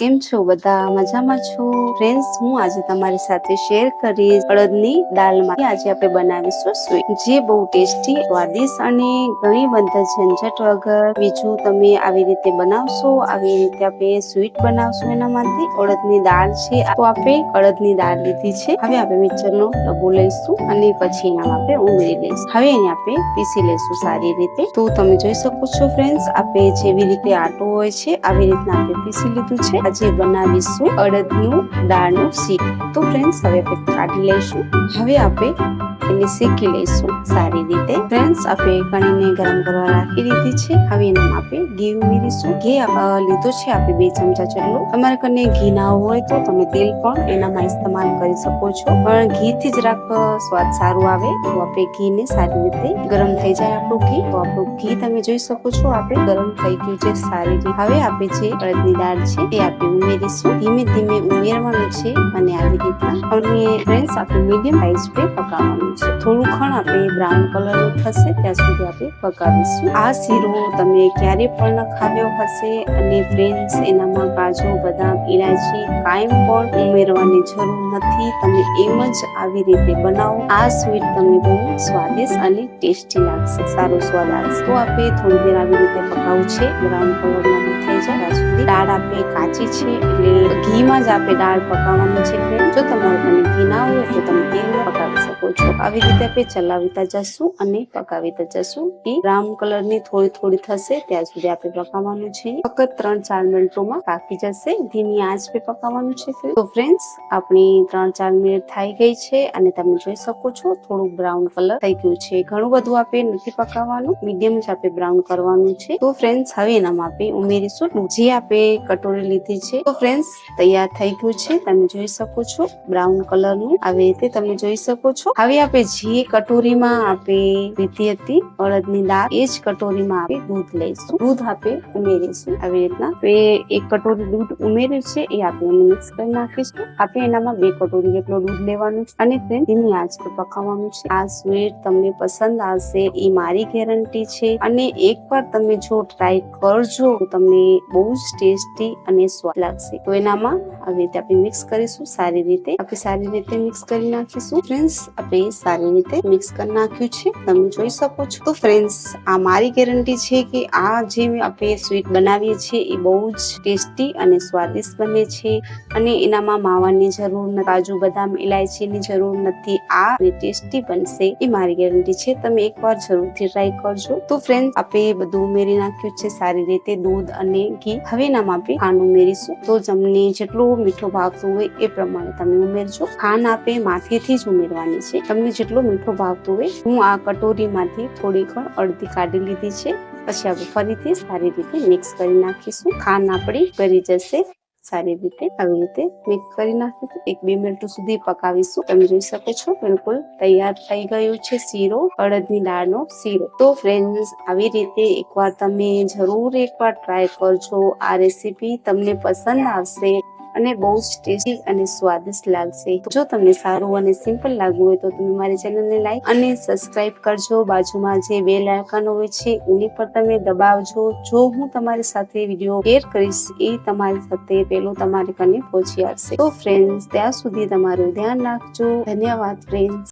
કેમ છો? બધા મજામાં છો? ફ્રેન્ડ્સ હું આજે તમારી સાથે શેર કરીશ અડદની દાળમાં આજે આપણે બનાવીશું સ્વીટ જે બહુ ટેસ્ટી સ્વાદિષ્ટ અને ઘણી બધા ઝંઝટ વગર બીજું તમે આવી રીતે બનાવશો, આવી રીતે આપણે સ્વીટ બનાવશું એનામાંથી અડદની દાળ છે તો આપણે અડદની દાળ લીધી છે. હવે આપણે મિક્સરનો ડબ્બો લઈશું અને પછી એનામાં આપણે ઉમેરી લઈશું. હવે એને આપણે પીસી લઈશું સારી રીતે. તો તમે જોઈ શકો છો ફ્રેન્ડ્સ આપણે જેવી રીતે આટો હોય છે, આવી રીતના આપણે પીસી લીધું છે. આજે બનાવીશું અડદનું દાળનું શીખ. તો ફ્રેન્ડ્સ હવે આપણે કાઢી લઈશું. હવે આપણે એને શેકી લઈશું. સારી રીતે. ફ્રેન્ડ્સ આપણે કણીને ગરમ કરવા રાખી દીધી છે. હવે એનામાં આપણે ઘી ઉમેરીશું. ઘી લીધો છે આપણે બે ચમચા જેટલું. તમારે કને ઘી ના હોય તો તમે તેલ પણ એનામાં ઇસ્તેમાલ કરી શકો છો. પણ ઘીથી જ રાખ સ્વાદ સારું આવે. તો આપણે ઘીને સારી રીતે ગરમ થઈ જાય આપણું ઘી. તો આપણું ઘી તમે જોઈ શકો છો, આપણે ગરમ થઈ ગયું છે સારી રીતે. હવે આપણે જે અડદની દાળ છે, એ આપણે ઉમેરીશું ધીમે ધીમે ઉમેરવાનું છે અને આવી રીતના અને ફ્રેન્ડ્સ આપણે મીડિયમ સાઈઝ પે પકાવવાનું છે. થોડું ખણ આપણે બ્રાઉન કલરનું થશે, ત્યાં સુધી આપણે પકાવીશું. આ શીરો તમે ક્યારે પણ ન ખાવ્યો હશે અને ફ્રેન્ડ્સ એનામાં કાજુ, બદામ ઇલાયચી કાયમ પણ ઉમેરવાની જરૂર નથી. તમે એમ જ આવી રીતે બનાવો. આ સ્વીટ તમને બહુ સ્વાદિષ્ટ અને ટેસ્ટી લાગશે, સારો સ્વાદ આવશે તો આપણે થોડી દેર આવી રીતે પકાવું છે. બ્રાઉન કલર ના થઈ જાય. સુધી દાળ આપણે કાચી છે એટલે ઘીમાં જ આપણે દાળ પકાવવાની છે friend. જો તમારે કને ઘી ના હોય તો તમે તેલમાં પકાવી શકો છો. આવી રીતે આપણે ચલાવીતા જશું અને પકાવીતા જશું. એ બ્રાઉન કલરની થોડી થોડી થશે ત્યાં સુધી આપણે પકાવવાનું છે. ફક્ત ત્રણ ચાર મિનિટોમાં પાકી જશે. ધીમી આંચ પે પકાવવાનું છે તો ફ્રેન્ડ્સ આપણી ત્રણ ચાર મિનિટ થઈ ગઈ છે અને તમે જોઈ શકો છો થોડું બ્રાઉન કલર થઈ ગયું છે. ઘણું બધું આપણે નથી પકાવવાનું. મીડિયમ જ આપણે બ્રાઉન કરવાનું છે. તો ફ્રેન્ડ્સ હવે એનામાં આપણે ઉમેરીશું. જે આપણે કટોરી લીધી છે. તો ફ્રેન્ડ્સ તૈયાર થઈ ગયું છે. તમે જોઈ શકો છો બ્રાઉન કલરનું. આવી રીતે તમે જોઈ શકો છો. હવે આપણે જે કટોરીમાં આપણે લીધી હતી, અડદની દાળ. એ જ કટોરીમાં આપણે દૂધ લઈશું. દૂધ આપણે ઉમેરીશું. આવી રીતના. એક કટોરી દૂધ ઉમેર્યું છે, એ આપણે મિક્સ કરી નાખીશું. આપણે એનામાં બે કટોરી જેટલો દૂધ લેવાનું છે. અને ફ્રેન્ડ ધીમી આંચ પર પકાવવાનું છે. આ સ્વીટ તમને પસંદ આવશે, એ મારી ગેરંટી છે. અને એકવાર તમે જો ટ્રાય કરજો તમને બહુ જ ટેસ્ટી અને સ્વાદ લાગશે. તો એનામાં આવી રીતે આપણે મિક્સ કરીશું, સારી રીતે. આપણે સારી રીતે મિક્સ કરી નાખીશું. ફ્રેન્ડ્સ આપણે સારી રીતે મિક્સ કરી નાખ્યું છે. તમે જોઈ શકો છો. તો ફ્રેન્ડ્સ આ મારી ગેરંટી છે કે આ જે આપણે સ્વીટ બનાવીએ છીએ, એ બહુ જ ટેસ્ટી અને સ્વાદિષ્ટ બને છે. અને એનામાં માવાની જરૂર નથી, કાજુ બદામ ઇલાયચીની જરૂર નથી. આ ટેસ્ટી બનશે એ મારી ગેરંટી છે. તમે એકવાર જરૂરથી ટ્રાય કરજો. તો ફ્રેન્ડ આપણે બધું ઉમેરી નાખ્યું છે. સારી રીતે દૂધ અને ઘી. હવે નામ આપણે ખાંડ ઉમેરીશું તો તમને જેટલું મીઠો ભાવતું હોય એ પ્રમાણે તમે ઉમેરજો. ખાંડ આપણે માથેથી જ ઉમેરવાની છે. તમને જેટલો મીઠો ભાવતું હોય, હું આ કટોરીમાંથી થોડી ઘણ અડધી કાઢી લીધી છે. પછી આપણે ફરીથી સારી રીતે મિક્સ કરી નાખીશું. ખાંડ આપણી કરી જશે. સારી રીતે આવી રીતે મિક્સ કરી નાખીશું. એક, બે મિનિટ સુધી પકાવીશું. તમે જોઈ શકો છો, બિલકુલ તૈયાર થઈ ગયું છે શીરો, અડદની દાળનો શીરો. તો ફ્રેન્ડ્સ આવી રીતે એકવાર તમે જરૂર એકવાર ટ્રાય કરજો. આ રેસીપી તમને પસંદ આવશે. અને બહુ જ ટેસ્ટી અને સ્વાદિષ્ટ લાગશે. જો તમને સારું અને સિમ્પલ લાગવું હોય તો તમે મારી ચેનલને લાઈક અને સબસ્ક્રાઇબ કરજો. બાજુમાં જે બેલ આઇકન હોય છે, એની પર તમે દબાવજો. જો હું તમારી સાથે વીડિયો શેર કરીશ, એ તમારી સાથે પેલું તમારી કને પહોંચી આવશે. તો ફ્રેન્ડ્સ ત્યાં સુધી તમારું ધ્યાન રાખજો. ધન્યવાદ ફ્રેન્ડ્સ